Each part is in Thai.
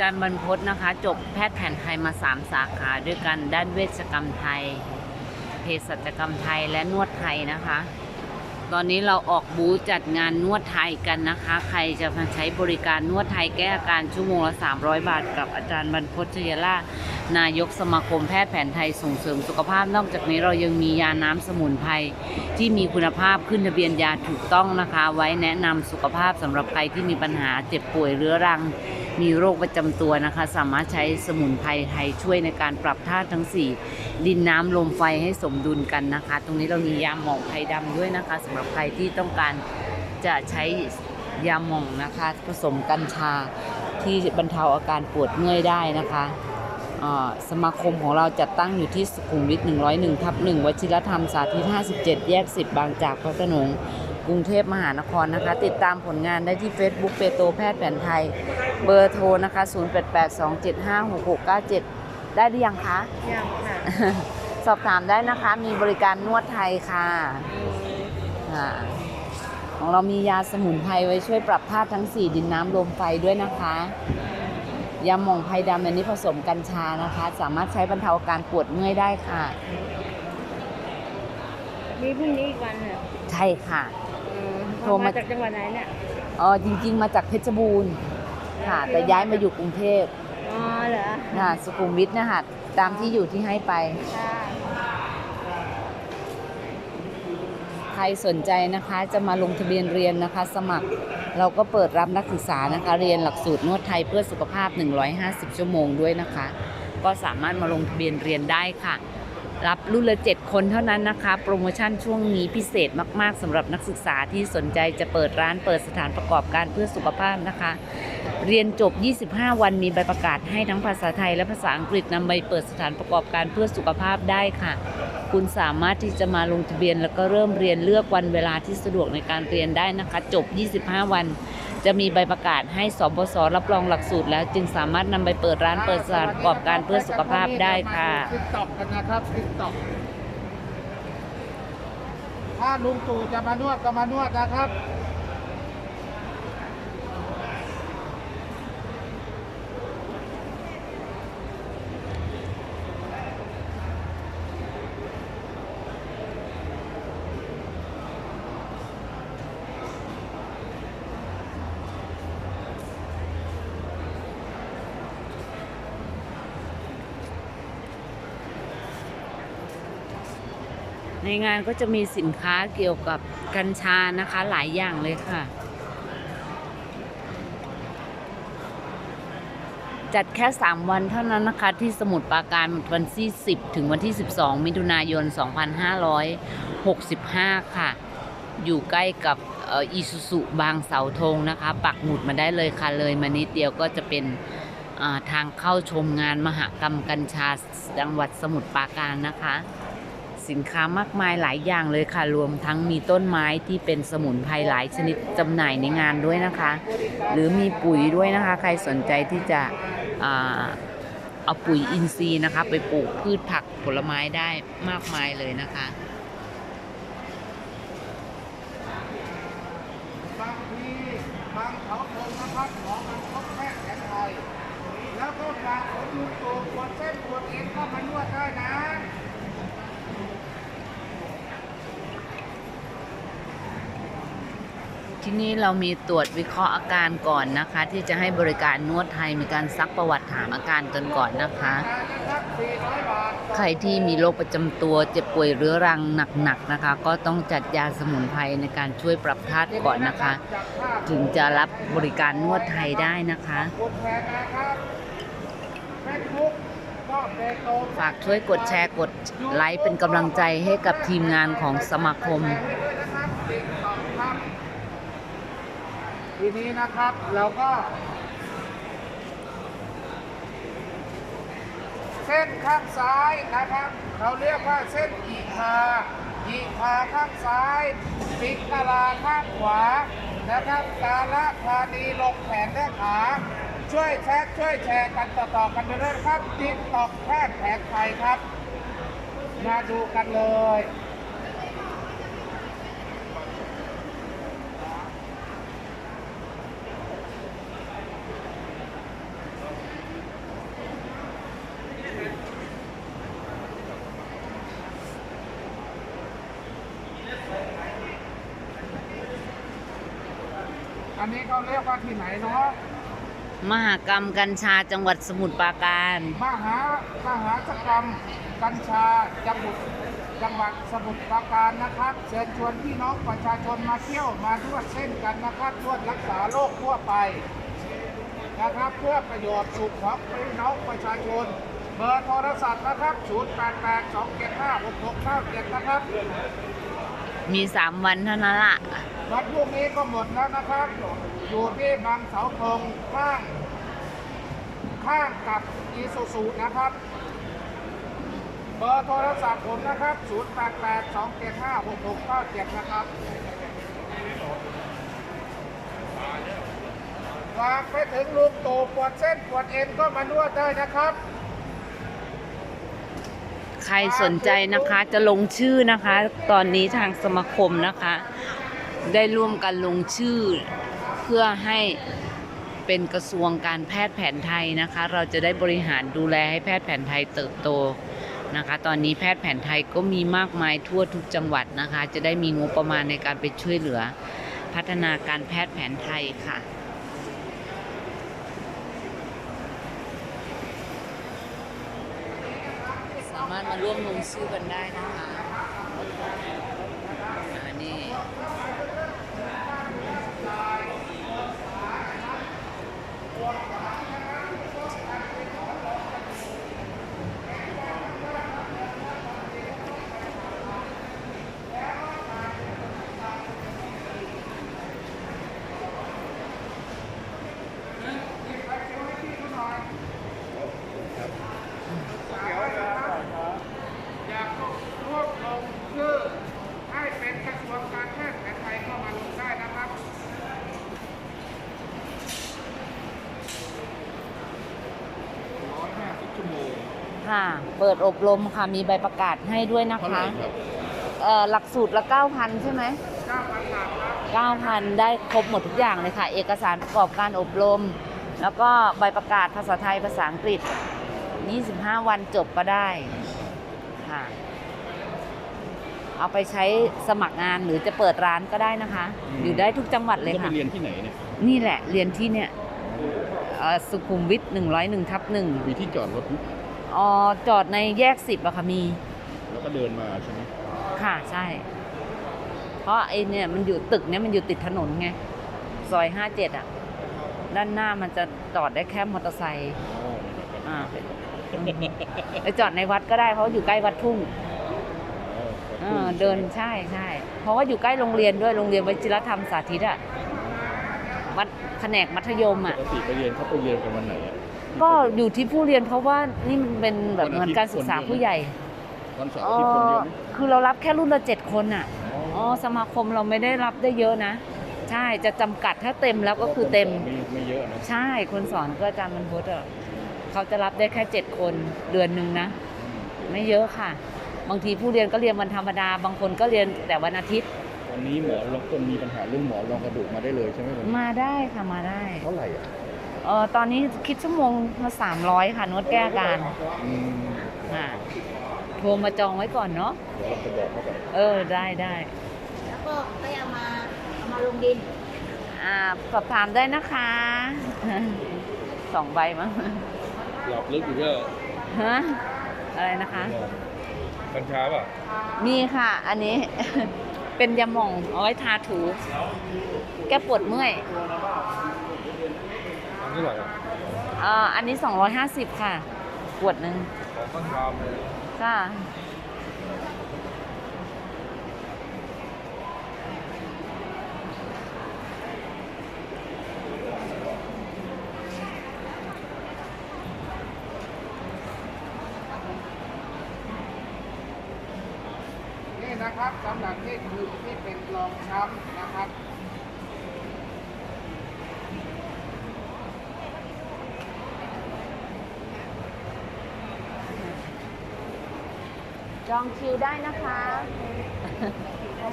จารย์บรรพตนะคะ จบแพทย์แผนไทยมา 3 สาขาด้วยกันด้านเวชกรรมไทย เภสัชกรรมไทยและนวดไทยนะคะ ตอนนี้เราออกบูธจัดงานนวดไทยกันนะคะ ใครจะมาใช้บริการนวดไทยแก้อาการชั่วโมงละ 300 บาท กับอาจารย์บรรพตชยล่านายกสมาคมแพทย์แผนไทยส่งเสริมสุขภาพ นอกจากนี้เรายังมียาน้ำสมุนไพรที่มีคุณภาพขึ้นทะเบียนยาถูกต้องนะคะ ไว้แนะนำสุขภาพสำหรับใครที่มีปัญหาเจ็บป่วยเรื้อรัง มีโรคประจำตัวนะคะ สามารถใช้สมุนไพรไทยช่วยในการปรับธาตุทั้ง 4 ดินน้ำลมไฟให้สมดุลกันนะคะ ตรงนี้เรามียาหมองไพรดำด้วยนะคะสำหรับใครที่ต้องการจะใช้ยาหม่องนะคะผสมกัญชาที่บรรเทาอาการปวดเมื่อยได้นะคะสมาคมของเราจัดตั้งอยู่ที่สุขุมวิท101ทับ1วชิรธรรมสาธิต 57 แยก 10 บางจากพระโขนง กรุงเทพมหานครนะคะ ติดตามผลงานได้ที่ Facebook เปโตแพทย์แผนไทย เบอร์โทรนะคะ 0882756697 ได้หรือยังคะ ยังค่ะ สอบถามได้นะคะ มีบริการนวดไทยค่ะค่ะของเรามียาสมุนไพรไว้ช่วยปรับธาตุทั้ง 4 ดินน้ำลมไฟด้วยนะคะ ยาหม่องไพรดำอันนี้ผสมกัญชานะคะ สามารถใช้บรรเทาอาการปวดเมื่อยได้ค่ะ มีพรุ่งนี้อีกวันเหรอ ใช่ค่ะอืม โทรมาจากจังหวัดไหนเนี่ยอ๋อจริง ๆ มาจากเพชรบูรณ์ค่ะ แต่ย้ายมาอยู่กรุงเทพอ๋อเหรอค่ะสุขุมวิทนะคะตามที่อยู่ที่ให้ไป ค่ะใครสนใจนะคะจะมาลงทะเบียนเรียนนะคะ สมัครเราก็เปิดรับนักศึกษานะคะ เรียนหลักสูตรนวดไทยเพื่อสุขภาพ 150 ชั่วโมงด้วยนะคะ ก็สามารถมาลงทะเบียนเรียนได้ค่ะ รับรุ่นละ 7 คนเท่านั้นนะคะ โปรโมชั่นช่วงนี้พิเศษมากๆสำหรับนักศึกษาที่สนใจจะเปิดร้านเปิดสถานประกอบการเพื่อสุขภาพนะคะ เรียนจบ 25 วันมีใบประกาศให้ทั้งภาษาไทยและภาษาอังกฤษนำใบเปิดสถานประกอบการเพื่อสุขภาพได้ค่ะ คุณสามารถที่จะมาลงทะเบียน แล้วก็เริ่มเรียนเลือกวันเวลาที่สะดวกในการเรียนได้นะคะ จบ 25 วัน จะมีใบประกาศให้สบสรับรองหลักสูตร แล้วจึงสามารถนำไปเปิดร้านเปิดสถานประกอบการเพื่อสุขภาพได้ค่ะติ๊กตอกกันนะครับติ๊กตอกถ้าลุงตู่จะมานวดก็มานวดนะครับ ในงานก็จะมีสินค้าเกี่ยวกับกัญชานะคะหลายอย่างเลยค่ะ จัดแค่ 3 วันเท่านั้นนะคะ ที่สมุทรปราการวันที่ 10 ถึงวันที่ 12 มิถุนายน 2565 ค่ะ อยู่ใกล้กับอีซูซุบางเสาธงนะคะ ปักหมุดมาได้เลยค่ะเลยมานิดเดียวก็จะเป็นทางเข้าชมงานมหกรรมกัญชาจังหวัดสมุทรปราการนะคะ สินค้ามากมายหลายอย่างเลยค่ะ รวมทั้งมีต้นไม้ที่เป็นสมุนไพรหลายชนิดจำหน่ายในงานด้วยนะคะ หรือมีปุ๋ยด้วยนะคะ ใครสนใจที่จะอเอาปุ๋ยอินทรีย์นะคะ ไปปลูกพืชผักผลไม้ได้มากมายเลยนะคะบางทีบางเขาคงนะครับหมอมันพบแพทย์แผนไทยแล้วก็ฝากคนตู่ปวดเส้นปวดเอ็นก็มานวดได้นะ ที่นี่เรามีตรวจวิเคราะห์อาการก่อนนะคะ ที่จะให้บริการนวดไทยมีการซักประวัติถามอาการกันก่อนนะคะ ใครที่มีโรคประจำตัวเจ็บป่วยเรื้อรังหนักๆนะคะ ก็ต้องจัดยาสมุนไพรในการช่วยปรับธาตุก่อนนะคะ ถึงจะรับบริการนวดไทยได้นะคะฝากช่วยกดแชร์กดไลค์เป็นกำลังใจให้กับทีมงานของสมาคม ทีนี้นะครับเราก็ เส้นข้างซ้ายนะครับเราเรียกว่าเส้นอีคาอีคาข้างซ้ายปิกาลาข้างขวานะครับกาละพานีลงแขนและขาช่วยแชร์ช่วยแชร์กันต่อๆกันไปเลยครับติ๊กตอกแพทย์แผนไทยครับ มาดูกันเลย อันนี้เขาเรียกว่าที่ไหนเนาะมหากรรมกัญชาจังหวัดสมุทรปราการ มหามหากรรมกัญชาจังหวัดจังหวัดสมุทรปราการนะครับเชิญชวนพี่น้องประชาชนมาเที่ยวมานวดเส้นกันนะครับนวดรักษาโรคทั่วไปนะครับเพื่อประโยชน์สุขของพี่น้องประชาชน เบอร์โทรศัพท์นะครับ 0882756697 นะครับ มี3วันเท่านั้นละวันพรุ่งนี้ก็หมดแล้วนะครับ อยู่ที่บางเสาธงข้าง ข้างกับอีซูซูนะครับ เบอร์โทรศัพท์ผมนะครับ 0882756697 นะครับฝากไปถึงลุงตู่ปวดเส้นปวดเอ็นก็มานวดได้นะครับ รสนใจนะคะจะลงชื่อนะคะ ตอนนี้ทางสมาคมนะคะ ได้ร่วมกันลงชื่อ เพื่อให้เป็นกระทรวงการแพทย์แผนไทยนะคะ เราจะได้บริหารดูแลให้แพทย์แผนไทยเติบโตนะคะ ตอนนี้แพทย์แผนไทยก็มีมากมายทั่วทุกจังหวัดนะคะ จะได้มีงบประมาณในการไปช่วยเหลือ พัฒนาการแพทย์แผนไทยค่ะ สามารถมาร่วมลงชื่อกันได้นะคะอันนี้ อยากร่วมลงชื่อให้เป็นกระทรวงการแพทย์แผนไทยเข้ามาลงได้นะครับ ค่ะ เปิดอบรมค่ะ มีใบประกาศให้ด้วยนะคะเอ่อหลักสูตรละ 9,000 ใช่ไหม9,000บาทครับ9,000 ได้ครบหมดทุกอย่างเลยค่ะ เอกสารประกอบการอบรม แล้วก็ใบประกาศภาษาไทยภาษาอังกฤษ 25 วันจบก็ได้ค่ะ เอาไปใช้สมัครงานหรือจะเปิดร้านก็ได้นะคะ อยู่ได้ทุกจังหวัดเลยแล้วไปค่ะ เรียนที่ไหนเนี่ยนี่แหละเรียนที่เนี่ยเอ่อสุขุมวิท101ทับหนึ่งมีที่จอดรถไหม อ๋อจอดในแยกสิบอะค่ะมี แล้วก็เดินมาใช่ไหมค่ะใช่ เพราะไอเนี่ยมันอยู่ตึกเนี่ยมันอยู่ติดถนนไงซอยห้าเจ็ดอะด้านหน้ามันจะจอดได้แค่มอเตอร์ไซค์อ๋ออ่าไปจอดในวัดก็ได้เพราะว่าอยู่ใกล้วัดทุ่งเออเดินใช่ใช่เพราะว่าอยู่ใกล้โรงเรียนด้วยโรงเรียนวชิรธรรมสาธิตอะวัดแผนกมัธยมปอะกติไปเรียนเขาไปเรียนกันวันไหนอะ ก็อยู่ที่ผู้เรียนเพราะว่านี่มันเป็นแบบเหมือนการศึกษาผู้ใหญ่วันเสาร์เออาทิตย์คนเยออะไหมคือเรารับแค่รุ่นละเจ็ดคนอะอ๋อสมาคมเราไม่ได้รับได้เยอะนะ ใช่จะจำกัดถ้าเต็มแล้วก็คือเต็มไม่ไม่เยอะนะใช่คนสอนก็อาจารย์บรรพตอะเขาจะรับได้แค่เจ็ดคนเดือนหนึ่งนะ ไม่เยอะค่ะ บางทีผู้เรียนก็เรียนวันธรรมดา บางคนก็เรียนแต่วันอาทิตย์วันนี้หมอรองคนมีปัญหาเรื่องหมอรองกระดูกมาได้เลยใช่ไหมวันนี้มาได้ค่ะมาได้เท่าไหร่อะ เออตอนนี้คิดชั่วโมงละสามร้อยค่ะนวดแก้อาการอืมค่ะโทรมาจองไว้ก่อนเนาะเดี๋ยวเราจะบอกเขาก่อนเออได้ได้แล้วก็ไปเอามาเอามาลงดินอ่าสอบถามได้นะคะสองใบมั้งหลอกลึกอยู่เยอะฮะอะไรนะคะ กัญชาป่ะมีค่ะ อันนี้ เป็นยาหม่องเอาไว้ทาถู แก้ปวดเมื่อยอั นนี้เท่าไหร่อะอ่าอันนี้ 250 ค่ะขวดหนึ่งของกัญชาเลยค่ะนี่นะครับสำหรับนี่คือที่เป็นรองช้ำนะครับ จองคิวได้นะคะ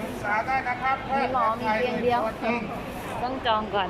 ศึกษาได้นะครับแพมีทย์หมอแผนมีไทยเพียงเดียวตัวจริงต้องจองก่อน